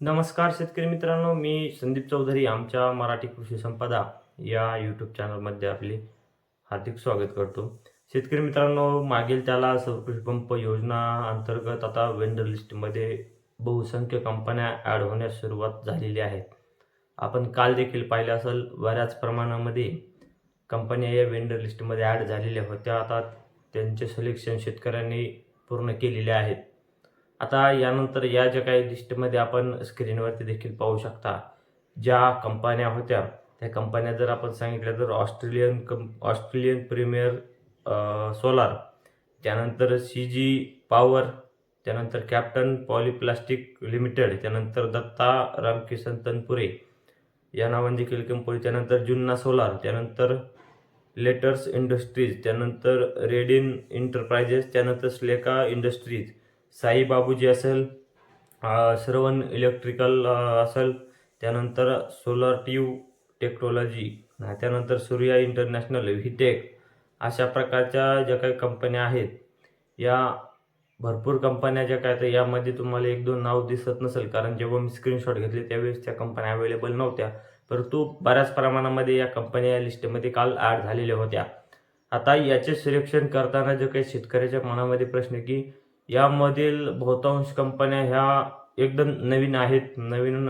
नमस्कार शेतकरी मित्रांनो मी संदीप चौधरी आमच्या मराठी कृषी संपदा या यूट्यूब चॅनलमध्ये आपले हार्दिक स्वागत करतो. शेतकरी मित्रांनो मागील त्याला सौरकृषी पंप योजना अंतर्गत आता वेंडर लिस्टमध्ये बहुसंख्य कंपन्या ॲड होण्यास सुरुवात झालेली आहे. आपण काल देखील पाहिलं असेल बऱ्याच प्रमाणामध्ये कंपन्या या वेंडर लिस्टमध्ये ॲड झालेल्या होत्या. आता त्यांचे सिलेक्शन शेतकऱ्यांनी पूर्ण केलेले आहेत. आता यानंतर या ज्या काही लिस्टमध्ये आपण स्क्रीनवरती देखील पाहू शकता ज्या कंपन्या होत्या त्या कंपन्या जर आपण सांगितल्या तर ऑस्ट्रेलियन कं ऑस्ट्रेलियन प्रीमियर सोलार त्यानंतर सी जी पॉवर त्यानंतर कॅप्टन पॉलीप्लास्टिक लिमिटेड त्यानंतर दत्ता रामकिसन तनपुरे या नावाने देखील कंपनी त्यानंतर जुन्ना सोलार त्यानंतर लेटर्स इंडस्ट्रीज त्यानंतर रेडिन इंटरप्राइजेस त्यानंतर स्लेका इंडस्ट्रीज साई बाबूजी असेल श्रवण इलेक्ट्रिकल असेल त्यानंतर सोलर ट्यूब टेक्नॉलॉजी त्यानंतर सूर्या इंटरनॅशनल व्हिटेक अशा प्रकारच्या ज्या काही कंपन्या आहेत या भरपूर कंपन्या ज्या काय तर यामध्ये तुम्हाला एक दोन नाव दिसत नसेल कारण जेव्हा मी स्क्रीनशॉट घेतले त्यावेळेस त्या कंपन्या अवेलेबल नव्हत्या. परंतु बऱ्याच प्रमाणामध्ये या कंपन्या या लिस्टमध्ये काल ॲड झालेल्या होत्या. आता याचे सिलेक्शन करताना जे काही शेतकऱ्याच्या मनामध्ये प्रश्न की यामधील बहुतांश कंपन्या ह्या एकदम नवीन आहेत नवीन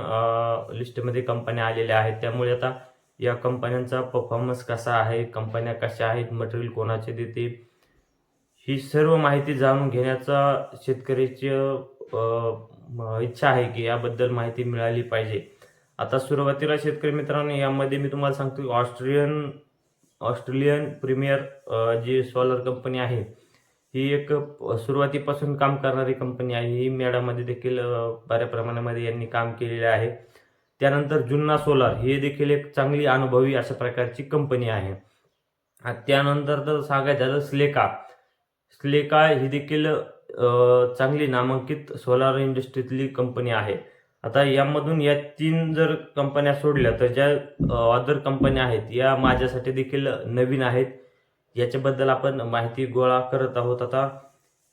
लिस्टमध्ये कंपन्या आलेल्या आहेत. त्यामुळे आता या कंपन्यांचा परफॉर्मन्स कसा आहे कंपन्या कशा आहेत मटेरियल कोणाचे देते ही सर्व माहिती जाणून घेण्याचा शेतकऱ्याची इच्छा आहे की याबद्दल माहिती मिळाली पाहिजे. आता सुरुवातीला शेतकरी मित्रांनो यामध्ये मी तुम्हाला सांगतो Australian Australian premier G solar company आहे ही एक सुरुवातीपासून काम करणारी कंपनी आहे. ही मेळामध्ये देखील बऱ्या प्रमाणामध्ये यांनी काम केलेले आहे. त्यानंतर जुन्ना सोलार ही देखील एक चांगली अनुभवी अशा प्रकारची कंपनी आहे. त्यानंतर तर सांगायचं झालं स्लेका स्लेका ही देखील चांगली नामांकित सोलार इंडस्ट्रीतली कंपनी आहे. आता यामधून या तीन जर कंपन्या सोडल्या तर ज्या अदर कंपन्या आहेत या माझ्यासाठी देखील नवीन आहेत. याच्याबद्दल आपण माहिती गोळा करत आहोत. आता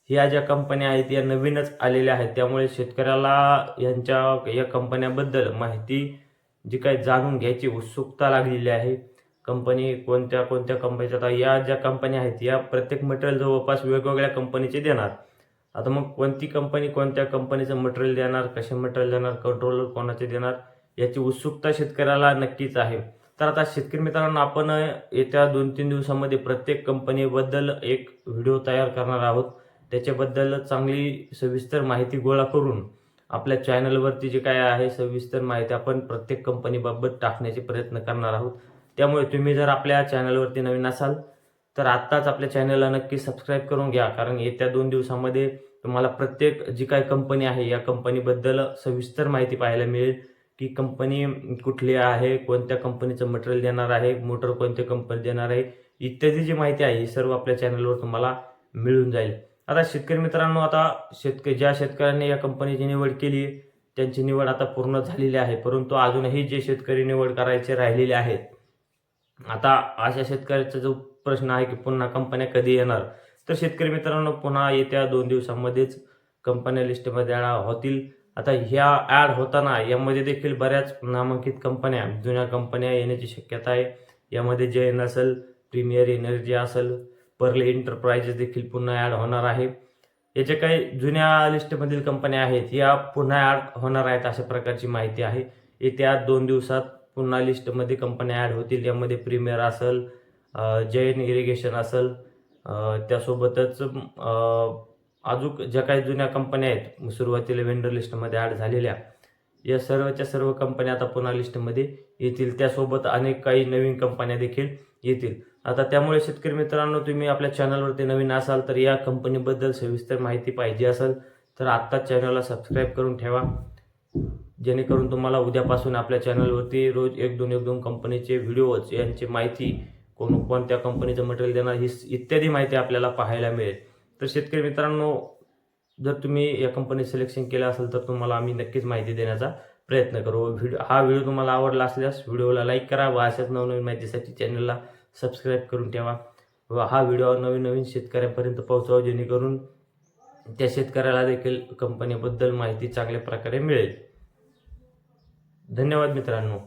ह्या ज्या कंपन्या आहेत या नवीनच आलेल्या आहेत त्यामुळे शेतकऱ्याला यांच्या या कंपन्याबद्दल माहिती जी काही जाणून घ्यायची उत्सुकता लागलेली आहे. कंपनी कोणत्या कोणत्या कंपनीच्या आता या ज्या कंपन्या आहेत या प्रत्येक मटेरियल जवळपास वेगवेगळ्या कंपनीचे देणार. आता मग कोणती कंपनी कोणत्या कंपनीचं मटेरियल देणार कसे मटेरियल देणार कंट्रोलर कोणाचे देणार याची उत्सुकता शेतकऱ्याला नक्कीच आहे. तर आता शेतकरी मित्रांनो आपण येत्या दोन तीन दिवसामध्ये प्रत्येक कंपनीबद्दल एक व्हिडिओ तयार करणार आहोत. त्याच्याबद्दल चांगली सविस्तर माहिती गोळा करून आपल्या चॅनलवरती जे काय आहे सविस्तर माहिती आपण प्रत्येक कंपनीबाबत टाकण्याचे प्रयत्न करणार आहोत. त्यामुळे तुम्ही जर आपल्या चॅनलवरती नवीन असाल तर आत्ताच आपल्या चॅनलला नक्की सबस्क्राईब करून घ्या. कारण येत्या दोन दिवसामध्ये तुम्हाला प्रत्येक जी काय कंपनी आहे या कंपनीबद्दल सविस्तर माहिती पाहायला मिळेल. की कंपनी कुठली आहे कोणत्या कंपनीचं मटेरियल देणार आहे मोटर कोणत्या कंपनी देणार आहे इत्यादी जी माहिती आहे ही सर्व आपल्या चॅनलवर तुम्हाला मिळून जाईल. आता शेतकरी मित्रांनो आता शेतकरी ज्या शेतकऱ्यांनी या कंपनीची निवड केली त्यांची निवड आता पूर्ण झालेली आहे परंतु अजूनही जे शेतकरी निवड करायचे राहिलेले आहेत आता अशा शेतकऱ्याचा जो प्रश्न आहे की पुन्हा कंपन्या कधी येणार? तर शेतकरी मित्रांनो पुन्हा येत्या दोन दिवसामध्येच कंपन्या लिस्टमध्ये होतील. आता ह्या ॲड होताना यामध्ये देखील बऱ्याच नामांकित कंपन्या जुन्या कंपन्या येण्याची शक्यता आहे. यामध्ये जैन असेल प्रीमियर एनर्जी असेल पर्ले एंटरप्राइजेस देखील पुन्हा ॲड होणार आहे. याच्या काही जुन्या लिस्टमधील कंपन्या आहेत या पुन्हा ॲड होणार आहेत अशा प्रकारची माहिती आहे. येत्या दोन दिवसात पुन्हा लिस्टमध्ये कंपन्या ॲड होतील. यामध्ये प्रीमियर असेल जैन इरिगेशन असेल त्यासोबतच अजून ज्या काही जुन्या कंपन्या आहेत सुरुवातीला वेंडर लिस्टमध्ये ॲड झालेल्या या सर्वच्या सर्व कंपन्या आता पुन्हा लिस्टमध्ये येतील. त्यासोबत अनेक काही नवीन कंपन्या देखील येतील. आता त्यामुळे शेतकरी मित्रांनो तुम्ही आपल्या चॅनलवरती नवीन असाल तर या कंपनीबद्दल सविस्तर माहिती पाहिजे असेल तर आत्ताच चॅनलला सबस्क्राईब करून ठेवा. जेणेकरून तुम्हाला उद्यापासून आपल्या चॅनलवरती रोज एक दोन एक दोन कंपनीचे व्हिडिओज यांची माहिती कोण कोणत्या कंपनीचं मटेरियल देणार ही इत्यादी माहिती आपल्याला पाहायला मिळेल. तर शेतकरी मित्रांनो जर तुम्ही या कंपनी सिलेक्शन केलं असेल तर तुम्हाला आम्ही नक्कीच माहिती देण्याचा प्रयत्न करू. व्हिडिओ हा व्हिडिओ तुम्हाला आवडला असल्यास व्हिडिओला लाईक करा व अशाच नवनवीन माहितीसाठी चॅनलला सबस्क्राईब करून ठेवा व हा व्हिडिओ नवीन नवीन शेतकऱ्यांपर्यंत पोहोचवा जेणेकरून त्या शेतकऱ्याला देखील कंपनीबद्दल माहिती चांगल्या प्रकारे मिळेल. धन्यवाद मित्रांनो.